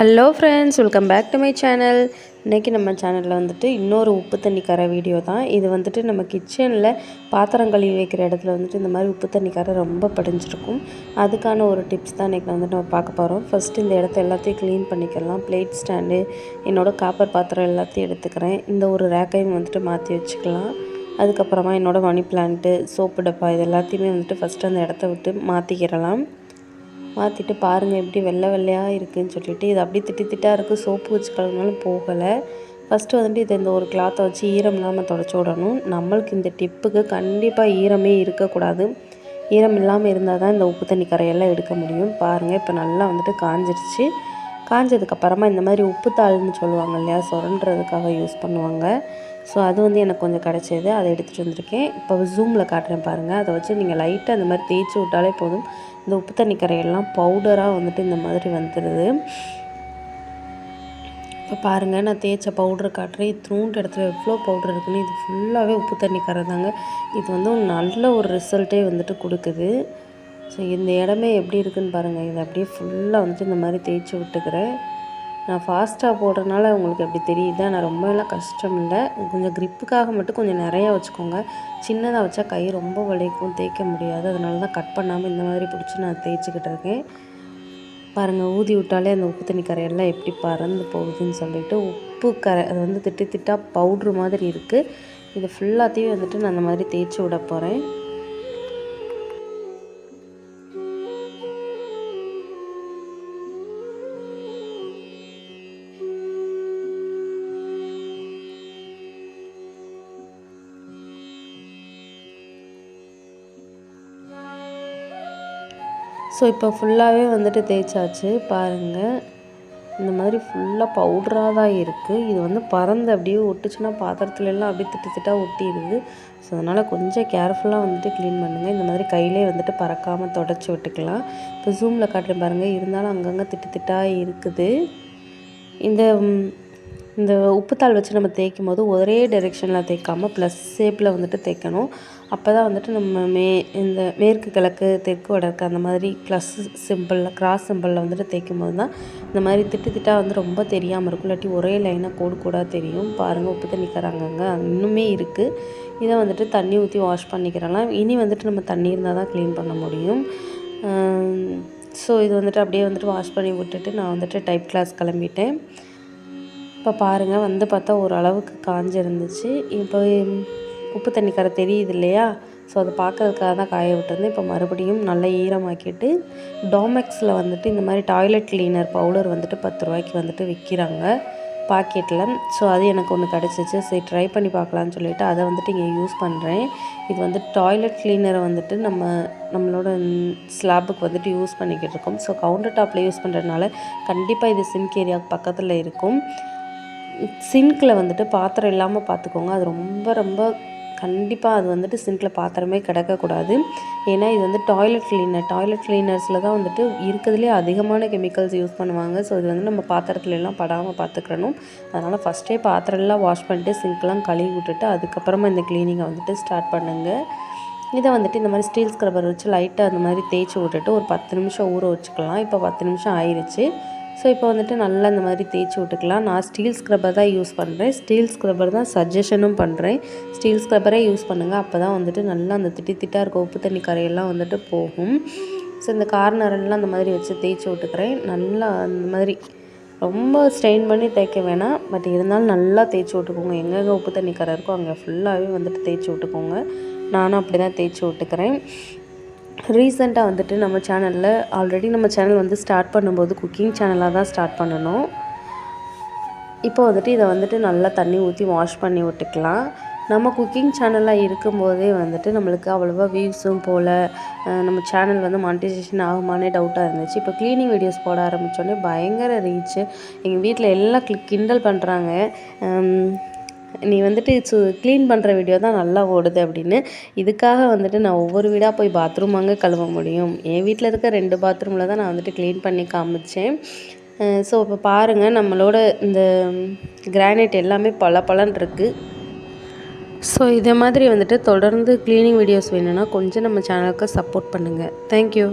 Hello friends welcome back to my channel இன்றைக்கி நம்ம சேனலில் வந்துட்டு இன்னொரு உப்பு தண்ணி கரை வீடியோ தான். இது வந்துட்டு நம்ம கிச்சனில் பாத்திரம் கழுவி வைக்கிற இடத்துல வந்துட்டு இந்த மாதிரி உப்பு தண்ணி கரை ரொம்ப படிஞ்சிருக்கும். அதுக்கான ஒரு டிப்ஸ் தான் இன்றைக்கி வந்துட்டு நம்ம பார்க்க போகிறோம் ஃபஸ்ட்டு இந்த இடத்த எல்லாத்தையும் க்ளீன் பண்ணிக்கலாம். பிளேட் ஸ்டாண்டு என்னோடய காப்பர் பாத்திரம் எல்லாத்தையும் எடுத்துக்கிறேன். இந்த ஒரு ரேக்கையும் வந்துட்டு மாற்றி வச்சுக்கலாம். அதுக்கப்புறமா என்னோடய மணி பிளான்ட்டு சோப்பு டப்பா இது எல்லாத்தையுமே வந்துட்டு ஃபஸ்ட்டு அந்த இடத்த விட்டு மாற்றிக்கிறலாம் மாற்றிட்டு பாருங்கள் எப்படி வெள்ளை வெள்ளையாக இருக்குதுன்னு சொல்லிட்டு இது அப்படியே திட்டி திட்டாக இருக்குது சோப்பு வச்சு கழுவினாலும் போகலை. ஃபஸ்ட்டு வந்துட்டு இதை இந்த ஒரு கிளாத்தை வச்சு ஈரம் இல்லாமல் தொடச்சி விடணும். நம்மளுக்கு இந்த டிப்புக்கு கண்டிப்பாக ஈரமே இருக்கக்கூடாது. ஈரம் இல்லாமல் இருந்தால் தான் இந்த உப்பு தண்ணி கரையெல்லாம் எடுக்க முடியும். பாருங்கள் இப்போ நல்லா வந்துட்டு காஞ்சிருச்சு. காஞ்சதுக்கப்புறமா இந்த மாதிரி உப்பு தாள்னு சொல்லுவாங்க இல்லையா சுரண்டுறதுக்காக யூஸ் பண்ணுவாங்க. ஸோ அது வந்து எனக்கு கொஞ்சம் கிடச்சிது. அதை எடுத்துகிட்டு வந்திருக்கேன். இப்போ ஜூமில் காட்டுறேன் பாருங்கள் அதை வச்சு நீங்கள் லைட்டாக அந்த மாதிரி தேய்ச்சி விட்டாலே போதும். இந்த உப்பு தண்ணி கரையெல்லாம் பவுடராக வந்துட்டு இந்த மாதிரி வந்துடுது. இப்போ பாருங்கள் நான் தேய்ச்ச பவுடர் காட்டுறேன். இத்தினூண்டு இடத்துல எவ்வளோ பவுடர் இருக்குன்னு இது ஃபுல்லாகவே உப்பு தண்ணி கரை தாங்க இது வந்து நல்ல ஒரு ரிசல்ட்டே வந்துட்டு கொடுக்குது. ஸோ இந்த இடமே எப்படி இருக்குதுன்னு பாருங்கள் இதை அப்படியே ஃபுல்லாக வந்துட்டு இந்த மாதிரி தேய்ச்சி விட்டுக்கிறேன். நான் ஃபாஸ்ட்டாக போடுறதுனால உங்களுக்கு எப்படி தெரியுது. நான் ரொம்ப எல்லாம் கஷ்டம் இல்லை கொஞ்சம் க்ரிப்புக்காக மட்டும் கொஞ்சம் நிறையா வச்சுக்கோங்க. சின்னதாக வச்சா கை ரொம்ப வலிக்கும் தேய்க்க முடியாது. அதனால தான் கட் பண்ணாமல் இந்த மாதிரி பிடிச்சி நான் தேய்ச்சிக்கிட்டு இருக்கேன். பாருங்கள் ஊதி விட்டாலே அந்த உப்பு தண்ணி கரையெல்லாம் எப்படி பறந்து போகுதுன்னு சொல்லிட்டு உப்பு கரை அது வந்து திட்டு திட்டாக பவுட்ரு மாதிரி இருக்குது இது ஃபுல்லாத்தையும் வந்துட்டு நான் அந்த மாதிரி தேய்ச்சி விட போகிறேன் ஸோ இப்போ ஃபுல்லாகவே வந்துட்டு தேய்ச்சாச்சு. பாருங்கள் இந்த மாதிரி ஃபுல்லாக பவுட்ராக தான் இருக்குது இது வந்து பறந்து அப்படியே ஒட்டுச்சுன்னா பாத்திரத்துலலாம் அப்படியே திட்டு திட்டாக ஒட்டிடுது. ஸோ அதனால் கொஞ்சம் கேர்ஃபுல்லாக வந்துட்டு க்ளீன் பண்ணுங்கள் இந்த மாதிரி கையிலே வந்துட்டு பறக்காமல் தொடச்சி விட்டுக்கலாம். இப்போ ஜூமில் காட்டுறேன் பாருங்கள் இருந்தாலும் அங்கங்கே திட்டு திட்டாக இருக்குது. இந்த இந்த உப்புத்தாள் வச்சு நம்ம தேய்க்கும் போது ஒரே டைரெக்ஷனில் தேய்க்காமல் ப்ளஸ் ஷேப்பில் வந்துட்டு தேய்க்கணும். அப்போ தான் வந்துட்டு நம்ம மே இந்த மேற்கு கிழக்கு தெற்கு வடக்கு அந்த மாதிரி ப்ளஸ் சிம்பிளில் கிராஸ் சிம்பிளில் வந்துட்டு தேய்க்கும் போது தான் இந்த மாதிரி திட்டு திட்டாக வந்து ரொம்ப தெரியாமல் இருக்கும். இல்லாட்டி ஒரே லைனாக கோடு கூடாக தெரியும். பாருங்கள் உப்பு தண்ணி கராங்கங்க இன்னுமே இருக்குது இதை வந்துட்டு தண்ணி ஊற்றி வாஷ் பண்ணிக்கிறலாம். இனி வந்துட்டு நம்ம தண்ணி இருந்தால் தான் க்ளீன் பண்ண முடியும். ஸோ இது வந்துட்டு அப்படியே வந்துட்டு வாஷ் பண்ணி விட்டுட்டு நான் வந்துட்டு டைப் கிளாஸ் கிளம்பிட்டேன். இப்போ பாருங்கள் வந்து பார்த்தா ஓரளவுக்கு காஞ்சிருந்துச்சு. இப்போ உப்பு தண்ணி கரை தெரியுது இல்லையா? ஸோ அதை பார்க்கறதுக்காக தான் காய விட்டுருந்தேன். இப்போ மறுபடியும் நல்லா ஈரமாக்கிட்டு டாமெக்ஸில் வந்துட்டு இந்த மாதிரி டாய்லெட் கிளீனர் பவுடர் வந்துட்டு பத்து ரூபாய்க்கு வந்துட்டு விற்கிறாங்க பாக்கெட்டில் ஸோ அது எனக்கு ஒன்று கிடச்சிச்சு. சரி ட்ரை பண்ணி பார்க்கலான்னு சொல்லிவிட்டு அதை வந்துட்டு இங்கே யூஸ் பண்ணுறேன் இது வந்து டாய்லெட் கிளீனரை வந்துட்டு நம்ம நம்மளோட ஸ்லாபுக்கு வந்துட்டு யூஸ் பண்ணிக்கிட்டு இருக்கோம். ஸோ கவுண்டர் டாப்பில் யூஸ் பண்ணுறதுனால கண்டிப்பாக இது சிங்க் ஏரியாவுக்கு பக்கத்தில் இருக்கும். சிங்க்கில் வந்துட்டு பாத்திரம் இல்லாமல் பார்த்துக்கோங்க அது ரொம்ப ரொம்ப கண்டிப்பாக அது வந்துட்டு சிங்கில் பாத்திரமே கிடக்கக்கூடாது. ஏன்னா இது வந்து டாய்லெட் கிளீனர் டாய்லெட் கிளீனர்ஸில் தான் வந்துட்டு இருக்கிறதுலே அதிகமான கெமிக்கல்ஸ் யூஸ் பண்ணுவாங்க. ஸோ இது வந்து நம்ம பாத்திரத்துல எல்லாம் படாமல் பார்த்துக்கிறணும் அதனால் ஃபஸ்ட்டே பாத்திரம்லாம் வாஷ் பண்ணிட்டு சிங்க்லாம் கழுவி விட்டுட்டு அதுக்கப்புறமா இந்த க்ளீனிங்கை வந்துட்டு ஸ்டார்ட் பண்ணுங்கள் இதை வந்துட்டு இந்த மாதிரி ஸ்டீல் ஸ்க்ரப்பர் வச்சு லைட்டாக அந்த மாதிரி தேய்ச்சி விட்டுட்டு ஒரு பத்து நிமிஷம் ஊற வச்சுக்கலாம். இப்போ பத்து நிமிஷம் ஆயிடுச்சு ஸோ இப்போ வந்துட்டு நல்லா இந்த மாதிரி தேய்ச்சி விட்டுக்கலாம். நான் ஸ்டீல் ஸ்க்ரப்பர் தான் யூஸ் பண்ணுறேன் ஸ்டீல் ஸ்க்ரப்பர் தான் சஜஷனும் பண்ணுறேன் ஸ்டீல் ஸ்க்ரப்பரே யூஸ் பண்ணுங்கள் அப்போ தான் வந்துட்டு நல்லா அந்த திட்டி திட்டாக இருக்க உப்பு தண்ணி கரையெல்லாம் வந்துட்டு போகும். ஸோ இந்த கார்னரெல்லாம் அந்த மாதிரி வச்சு தேய்ச்சி விட்டுக்கிறேன். நல்லா அந்த மாதிரி ரொம்ப ஸ்ட்ரெயின் பண்ணி தேய்க்க வேணாம். பட் இருந்தாலும் நல்லா தேய்ச்சி விட்டுக்கோங்க. எங்கெங்கே உப்பு தண்ணி கரை இருக்கோ அங்கே ஃபுல்லாகவே வந்துட்டு தேய்ச்சி விட்டுக்கோங்க. நானும் அப்படி தான் தேய்ச்சி விட்டுக்கிறேன். ரீசெண்டாக வந்துட்டு நம்ம சேனலில் ஆல்ரெடி நம்ம சேனல் வந்து ஸ்டார்ட் பண்ணும்போது குக்கிங் சேனலாக தான் ஸ்டார்ட் பண்ணணும். இப்போ வந்துட்டு இதை வந்துட்டு நல்லா தண்ணி ஊற்றி வாஷ் பண்ணி விட்டுக்கலாம். நம்ம குக்கிங் சேனலாக இருக்கும்போதே வந்துட்டு நம்மளுக்கு அவ்வளோவா வியூஸும் போல் நம்ம சேனல் வந்து மானிட்டைசேஷன் ஆகுமானே டவுட்டாக இருந்துச்சு. இப்போ க்ளீனிங் வீடியோஸ் போட ஆரம்பித்தோடனே பயங்கர ரீச்சு எங்கள் வீட்டில் எல்லாம் கிண்டல் பண்ணுறாங்க நீ வந்துட்டு சு க்ளீன் பண்ணுற வீடியோ தான் நல்லா ஓடுது அப்படின்னு. இதுக்காக வந்துட்டு நான் ஒவ்வொரு வீடாக போய் பாத்ரூம் அங்கே கழுவ முடியும். என் வீட்டில் இருக்க ரெண்டு பாத்ரூமில் தான் நான் வந்துட்டு க்ளீன் பண்ணி காமிச்சேன். ஸோ இப்போ பாருங்கள் நம்மளோட இந்த கிரானைட் எல்லாமே பல பலன் இருக்குது ஸோ இதே மாதிரி வந்துட்டு தொடர்ந்து க்ளீனிங் வீடியோஸ் வேணும்னா கொஞ்சம் நம்ம சேனலுக்கு சப்போர்ட் பண்ணுங்கள் தேங்க்யூ